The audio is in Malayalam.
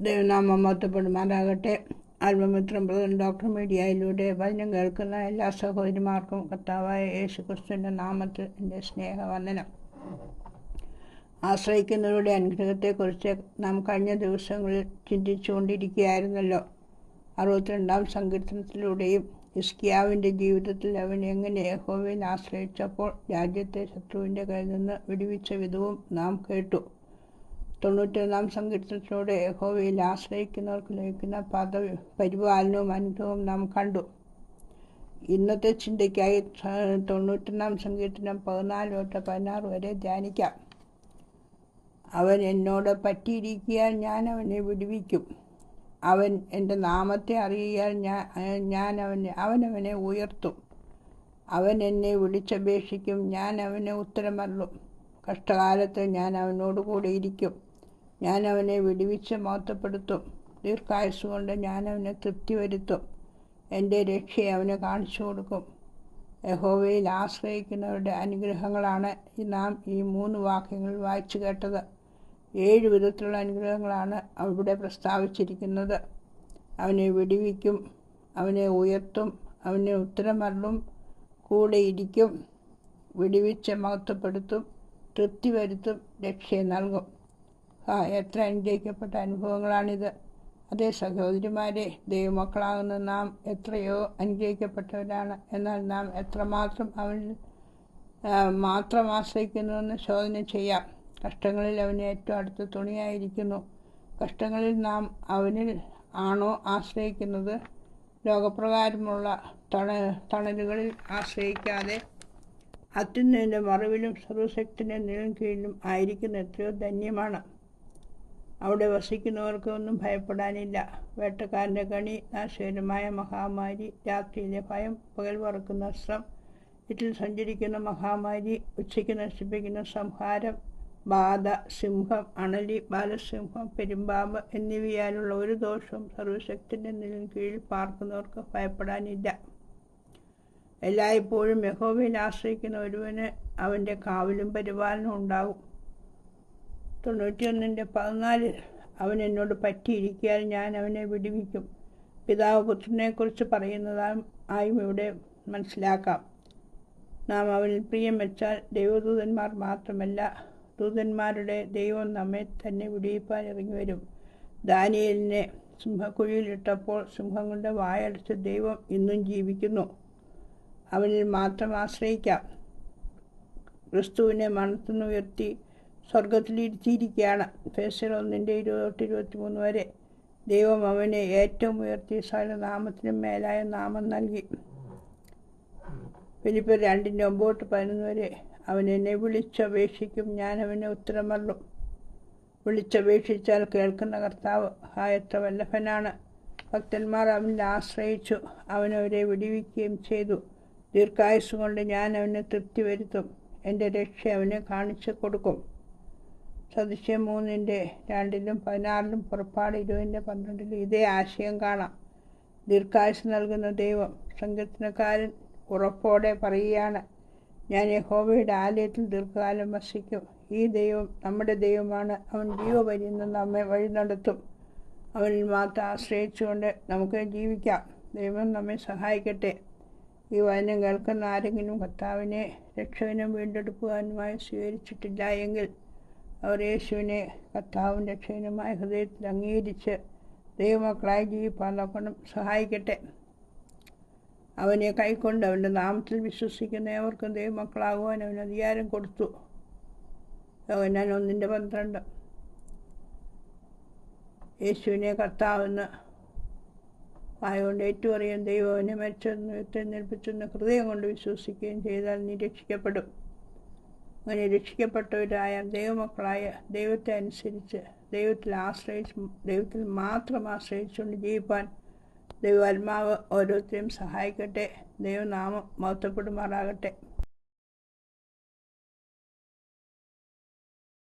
മഹത്വപ്പെടുമാറാകട്ടെ ആത്മമിത്രം ബ്രദർ ഡോക്ടർ മീഡിയയിലൂടെ ഭജനം കേൾക്കുന്ന എല്ലാ സഹോദരിമാർക്കും കർത്താവായ യേശു ക്രിസ്തുവിന്റെ നാമത്തിൽ എന്റെ സ്നേഹവന്ദനം. ആശ്രയിക്കുന്നവരുടെ അനുഗ്രഹത്തെക്കുറിച്ച് നാം കഴിഞ്ഞ ദിവസങ്ങളിൽ ചിന്തിച്ചുകൊണ്ടിരിക്കുകയായിരുന്നല്ലോ. അറുപത്തിരണ്ടാം സങ്കീർത്തനത്തിലൂടെയും ഇസ്കിയാവിന്റെ ജീവിതത്തിൽ അവൻ എങ്ങനെ യഹോവയിൽ ആശ്രയിച്ചപ്പോൾ രാജ്യത്തെ ശത്രുവിന്റെ കയ്യിൽ നിന്ന് വിടുവിച്ച വിധവും നാം കേട്ടു. തൊണ്ണൂറ്റൊന്നാം സങ്കീർത്തനത്തിലൂടെ യഹോവയിൽ ആശ്രയിക്കുന്നവർക്ക് ലഭിക്കുന്ന പദ പരിപാലനവും അനുഗ്രഹവും നാം കണ്ടു. ഇന്നത്തെ ചിന്തയ്ക്കായി തൊണ്ണൂറ്റൊന്നാം സങ്കീർത്തനം പതിനാല് തൊട്ട് പതിനാറ് വരെ ധ്യാനിക്കാം. അവൻ എന്നോട് പറ്റിയിരിക്കിയാൽ ഞാൻ അവനെ വിടുവിക്കും. അവൻ എന്റെ നാമത്തെ അറിയിയാൽ ഞാൻ ഞാൻ അവനെ അവനവനെ ഉയർത്തും. അവൻ എന്നെ വിളിച്ചപേക്ഷിക്കും ഞാൻ അവനെ ഉത്തരമല്ലും കഷ്ടകാലത്ത് ഞാൻ അവനോട് കൂടെ ഇരിക്കും. ഞാൻ അവനെ വിടുവിച്ച് മോത്തപ്പെടുത്തും ദീർഘായുസ് കൊണ്ട് ഞാൻ അവനെ തൃപ്തി വരുത്തും എന്റെ രക്ഷയെ അവന് കാണിച്ചു കൊടുക്കും. യഹോവയിൽ ആശ്രയിക്കുന്നവരുടെ അനുഗ്രഹങ്ങളാണ് നാം ഈ മൂന്ന് വാക്യങ്ങൾ വായിച്ചു കേട്ടത്. ഏഴ് വിധത്തിലുള്ള അനുഗ്രഹങ്ങളാണ് അവിടെ പ്രസ്താവിച്ചിരിക്കുന്നത്. അവനെ വെടിവിക്കും അവനെ ഉയർത്തും അവനെ ഉത്തരമരളും കൂടെ ഇരിക്കും വിടിവിച്ച് മഹത്വപ്പെടുത്തും തൃപ്തി വരുത്തും രക്ഷയെ നൽകും. ആ എത്ര അനുഗ്രഹിക്കപ്പെട്ട അനുഭവങ്ങളാണിത്. അതേ സഹോദരിമാരെ ദൈവമക്കളാകുന്ന നാം എത്രയോ അനുഗ്രഹിക്കപ്പെട്ടവരാണ്. എന്നാൽ നാം എത്രമാത്രം അവൻ മാത്രം ആശ്രയിക്കുന്നുവെന്ന് ശോധന ചെയ്യാം. കഷ്ടങ്ങളിൽ അവന് ഏറ്റവും അടുത്ത തുണിയായിരിക്കുന്നു. കഷ്ടങ്ങളിൽ നാം അവനിൽ ആണോ ആശ്രയിക്കുന്നത്? ലോകപ്രകാരമുള്ള തണ തണലുകളിൽ ആശ്രയിക്കാതെ അത്യുന്നതിന്റെ മറവിലും സർവശക്തിന്റെ നിഴൽ കീഴിലും ആയിരിക്കുന്ന എത്രയോ ധന്യമാണ്. അവിടെ വസിക്കുന്നവർക്ക് ഒന്നും ഭയപ്പെടാനില്ല. വേട്ടക്കാരന്റെ കണി നാശകരമായ മഹാമാരി രാത്രിയിലെ ഭയം പകൽ വറക്കുന്ന അസ്ത്രം വീട്ടിൽ സഞ്ചരിക്കുന്ന മഹാമാരി ഉച്ചയ്ക്ക് നശിപ്പിക്കുന്ന സംഹാരം ബാധ സിംഹം അണലി ബാലസിംഹം പെരുമ്പാമ്പ് എന്നിവയാലുള്ള ഒരു ദോഷവും സർവശക്തിന്റെ നിലയിൽ കീഴിൽ പാർക്കുന്നവർക്ക് ഭയപ്പെടാനില്ല. എല്ലായ്പ്പോഴും യഹോവയിൽ ആശ്രയിക്കുന്ന ഒരുവന് അവന്റെ കാവലും പരിപാലനവും ഉണ്ടാകും തൊണ്ണൂറ്റിയൊന്നിന്റെ പതിനാലിൽ അവൻ എന്നോട് പറ്റിയിരിക്കാൻ ഞാൻ അവനെ വിടുവിക്കും. പിതാവ് പുത്രനെക്കുറിച്ച് പറയുന്നതായും ആയും ഇവിടെ മനസ്സിലാക്കാം. നാം അവനിൽ പ്രിയം വെച്ചാൽ ദൈവദൂതന്മാർ മാത്രമല്ല ദൂതന്മാരുടെ ദൈവം നമ്മെ തന്നെ വിടിയിപ്പാൻ ഇറങ്ങി വരും ദാനിയലിനെ സിംഹക്കുഴിയിലിട്ടപ്പോൾ സിംഹങ്ങളുടെ വായടച്ച് ദൈവം ഇന്നും ജീവിക്കുന്നു. അവനിൽ മാത്രം ആശ്രയിക്കാം. ക്രിസ്തുവിനെ മണത്തുനിന്ന് ഉയർത്തി സ്വർഗത്തിലിരുത്തിയിരിക്കുകയാണ് ഫേസർ ഒന്നിന്റെ ഇരുപത് തൊട്ട് ഇരുപത്തി മൂന്ന് വരെ ദൈവം അവനെ ഏറ്റവും ഉയർത്തിയ സകല നാമത്തിനും മേലായ നാമം നൽകി. ഫിലിപ്പ് രണ്ടിന്റെ ഒമ്പോട്ട് പതിനൊന്ന് വരെ അവൻ എന്നെ വിളിച്ചപേക്ഷിക്കും ഞാൻ അവനെ ഉത്തരമല്ലും വിളിച്ചപേക്ഷിച്ചാൽ കേൾക്കുന്ന കർത്താവ് ആയത്ര വല്ലഭനാണ്. ഭക്തന്മാർ അവനിൽ ആശ്രയിച്ചു അവനവരെ വിടിവിക്കുകയും ചെയ്തു. ദീർഘായുസ് കൊണ്ട് ഞാൻ അവനെ തൃപ്തി വരുത്തും എന്റെ രക്ഷ അവന് കാണിച്ചു കൊടുക്കും. സദൃശ്യം മൂന്നിന്റെ രണ്ടിലും പതിനാറിലും പുറപ്പാട് ഇരുപതിന്റെ പന്ത്രണ്ടിലും ഇതേ ആശയം കാണാം. ദീർഘായുസ് നൽകുന്ന ദൈവം സങ്കീർത്തനക്കാരൻ ഉറപ്പോടെ പറയുകയാണ് ഞാൻ യഹോവയുടെ ആലയത്തിൽ ദീർഘകാലം വസിക്കും. ഈ ദൈവം നമ്മുടെ ദൈവമാണ്. അവൻ ജീവപര്യന്തം നമ്മെ വഴി നടത്തും. അവനിൽ മാത്രം ആശ്രയിച്ചുകൊണ്ട് നമുക്ക് ജീവിക്കാം. ദൈവം നമ്മെ സഹായിക്കട്ടെ. ഈ വചനം കേൾക്കുന്ന ആരെങ്കിലും കർത്താവിനെ രക്ഷകനും വീണ്ടെടുക്കുവാനുമായി സ്വീകരിച്ചിട്ടില്ല എങ്കിൽ അവർ യേശുവിനെ കർത്താവും രക്ഷകനുമായ ഹൃദയത്തിൽ അംഗീകരിച്ച് ദൈവമക്കളായി ജീവിപ്പാൻ സഹായിക്കട്ടെ. അവനെ കൈക്കൊണ്ട് അവന്റെ നാമത്തിൽ വിശ്വസിക്കുന്ന ഏവർക്കും ദൈവമക്കളാകുവാൻ അവൻ അധികാരം കൊടുത്തു. ഞാൻ ഒന്നിന്റെ പന്ത്രണ്ട്. യേശുവിനെ കർത്താവെന്ന് ആയതുകൊണ്ട് ഏറ്റവും അറിയാൻ ദൈവം അവനെ മരിച്ചെന്ന് എഴുന്നേൽപ്പിച്ചെന്ന് ഹൃദയം കൊണ്ട് വിശ്വസിക്കുകയും ചെയ്താൽ നീ രക്ഷിക്കപ്പെടും. അങ്ങനെ രക്ഷിക്കപ്പെട്ടവരായ ദൈവമക്കളായ ദൈവത്തെ അനുസരിച്ച് ദൈവത്തിൽ ആശ്രയിച്ച് ദൈവത്തിൽ മാത്രം ആശ്രയിച്ചുകൊണ്ട് ജീവിപ്പാൻ ദൈവാത്മാവ് ഓരോരുത്തരെയും സഹായിക്കട്ടെ. ദൈവനാമം മഹത്വപ്പെടുമാറാകട്ടെ.